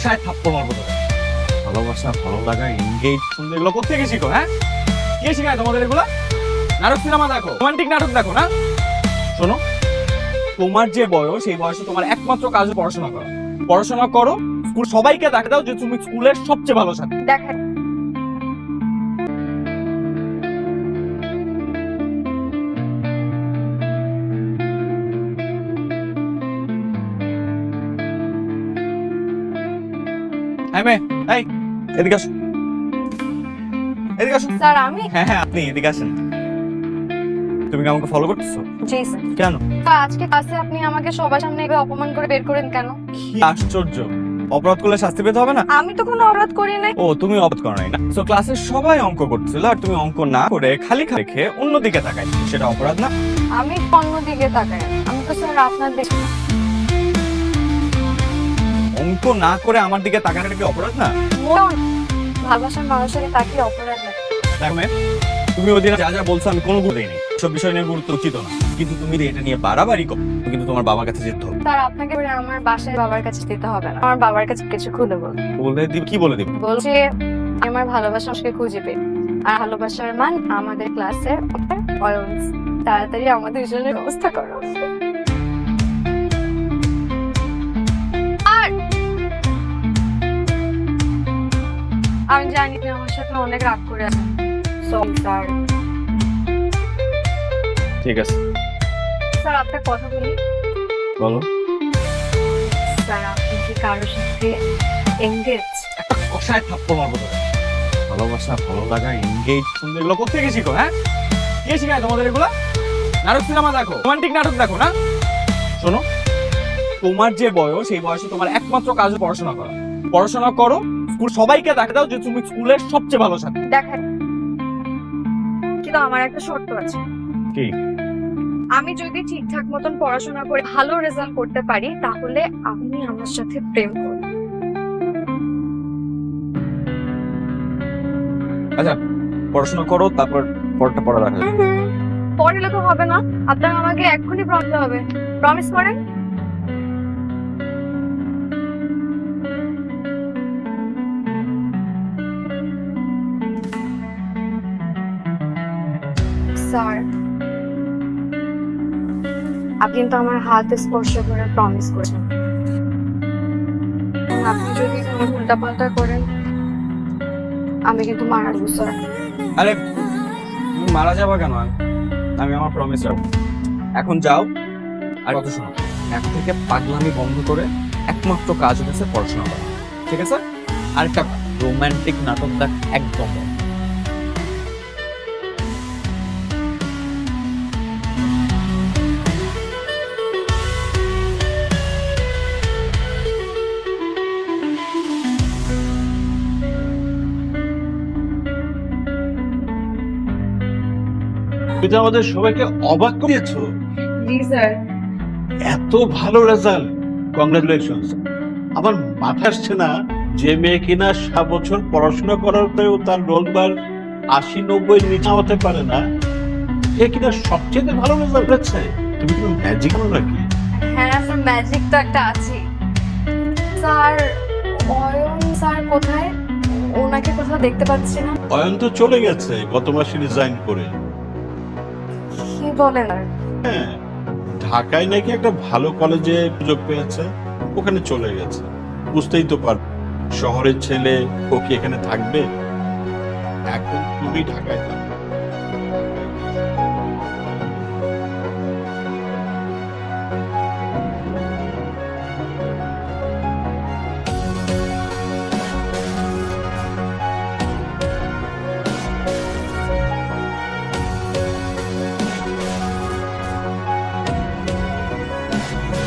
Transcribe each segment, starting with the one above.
কষায় থাপ্পড় মারবো তোকে। ভালোবাসা, ভালো লাগা এনগেজ সুন্দর এগুলো কোথেকে শিখো হ্যাঁ? কে শিখায় তোমাদের এগুলো? নাটক, সিনেমা দেখো, রোমান্টিক নাটক দেখো, না? শোনো, তোমার যে বয়স সেই বয়সে তোমার একমাত্র কাজ পড়াশোনা করা। পড়াশোনা করো, স্কুল, সবাইকে দেখা দাও যে তুমি স্কুলের সবচেয়ে ভালো ছাত্র। দেখেন হ্যাঁ মেয়ে এই এদিকে আসো। এদিকে আসো। স্যার আমি হ্যাঁ হ্যাঁ আপনি এদিকে আসেন। তুমি কি আমাকে ফলো করতেছো? জি স্যার। কেন? আজকে ক্লাসে আপনি আমাকে সবার সামনে এভাবে অপমান করে বের করেন কেন? কি আশ্চর্য। অপরাধ করলে শাস্তি পেতে হবে না? আমি তো কোনো অপরাধ করি নাই। ও তুমি অপরাধ করো নাই না। তো ক্লাসের সবাই অঙ্ক করতেছিল আর তুমি অঙ্ক না করে খালি খালি রেখে অন্যদিকে তাকাই সেটা অপরাধ না? আমি অন্য দিকে তাকাই। আমি তো স্যার আপনার দিকে অঙ্ক না করে আমার দিকে তাকানোটা কি অপরাধ না? ভালোবাসার মানুষের তাকিয়ে অপরাধ লাগে দেখো তুমি ওই যা যা বলছো আমি কোনো গুরুত্ব দিইনি। সব বিষয় নিয়ে গুরুত্ব উচিত না। কিন্তু তুমি এটা নিয়ে বাড়াবাড়ি করো কিন্তু তোমার বাবার কাছে যেতে হবে। স্যার আপনাকে আমার বাসায় বাবার কাছে দিতে হবে না। আমার বাবার কাছে কিছু খুলে বল। বলে দিব? কি বলে দিব? বলছে আমার ভালোবাসা আমাকে খুঁজে পেয়ে। আর ভালোবাসার মান আমাদের ক্লাসে তাড়াতাড়ি আমাদের জন্য ব্যবস্থা করো। সাথে অনেক রাগ করে সরি স্যার ঠিক আছে। স্যার আপনার কথা বলি। বলো। স্যার আপনি কি কারোর সাথে এঙ্গেজ একটা কষায় থাপ্পড় মারবো তোকে। ভালোবাসা ভালো লাগা এঙ্গেজ সুন্দর এগুলো কোথেকে শিখো হ্যাঁ? কে শেখায় তোমাদের এগুলো? নাটক সিনেমা দেখো রোমান্টিক নাটক দেখো না? শোনো তোমার যে বয়স সেই বয়সে তোমার একমাত্র কাজ পড়াশোনা করা। পড়াশোনা করো স্কুল সবাইকে দেখা দাও যে তুমি স্কুলের সবচেয়ে ভালো ছাত্র। দেখেন কিন্তু আমার একটা শর্ত আছে। কি? আমি যদি ঠিকঠাক মতন পড়াশোনা করে ভালো রেজাল্ট করতে পারি তাহলে আপনি আমার সাথে প্রেম করুন আচ্ছা পড়াশোনা করো তারপর পরটা পড়া দেখা যাবে। পড়লে তো হবে না আপনার আমাকে এক্ষুনি প্রমিস হবে। প্রমিস করেন? স্যার। আপনি কিন্তু আমার হাত স্পর্শ করে প্রমিস করেছেন। আপনি যদি কোনো উল্টাপাল্টা করেন, আমি কিন্তু মারা দেবো স্যার। আরে মারা যাবা কেন? আমি আমার প্রমিস রাখব। এখন যাও, আর কথা শোনো। এখন থেকে পাগলামি বন্ধ করে একমাত্র কাজ হচ্ছে পড়াশোনা করা। ঠিক আছে? আর একটা রোমান্টিক নাটক দেখ, একদম তুমি তো আমাদের সবাইকে অবাক করিয়েছো। জি স্যার। এত ভালো রেজাল্ট। কংগ্রাচুলেশন আমার মাথা আসছে না যে মেয়ে কিনা সাত বছর পড়াশোনা করার পরেও তার রোলবার আশি নব্বই নিচে হতে পারে না। সে কিনা সবচেয়ে ভালো রেজাল্ট করেছে। তুমি কোনো ম্যাজিক নাকি? হ্যাঁ স্যার ম্যাজিক তো একটা আছে। স্যার অয়ন স্যার কোথায়? ওনাকে কোথাও দেখতে পাচ্ছি না। অয়ন তো চলে গেছে গত মাসে রিজাইন করে। কি বলেন? হ্যাঁ ঢাকায় নাকি একটা ভালো কলেজে সুযোগ পেয়েছে, ওখানে চলে গেছে। বুঝতেই তো পারবে শহরের ছেলে ও কি এখানে থাকবে? এখন তুমি ঢাকায় থাকবে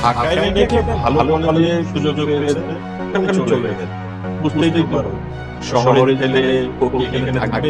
ঢাকায় একটা ভালো কলেজে সুযোগ পেয়েছে? চলে গেছে। বুঝতেই পারো। শহরে গেলে এখানে থাকবে।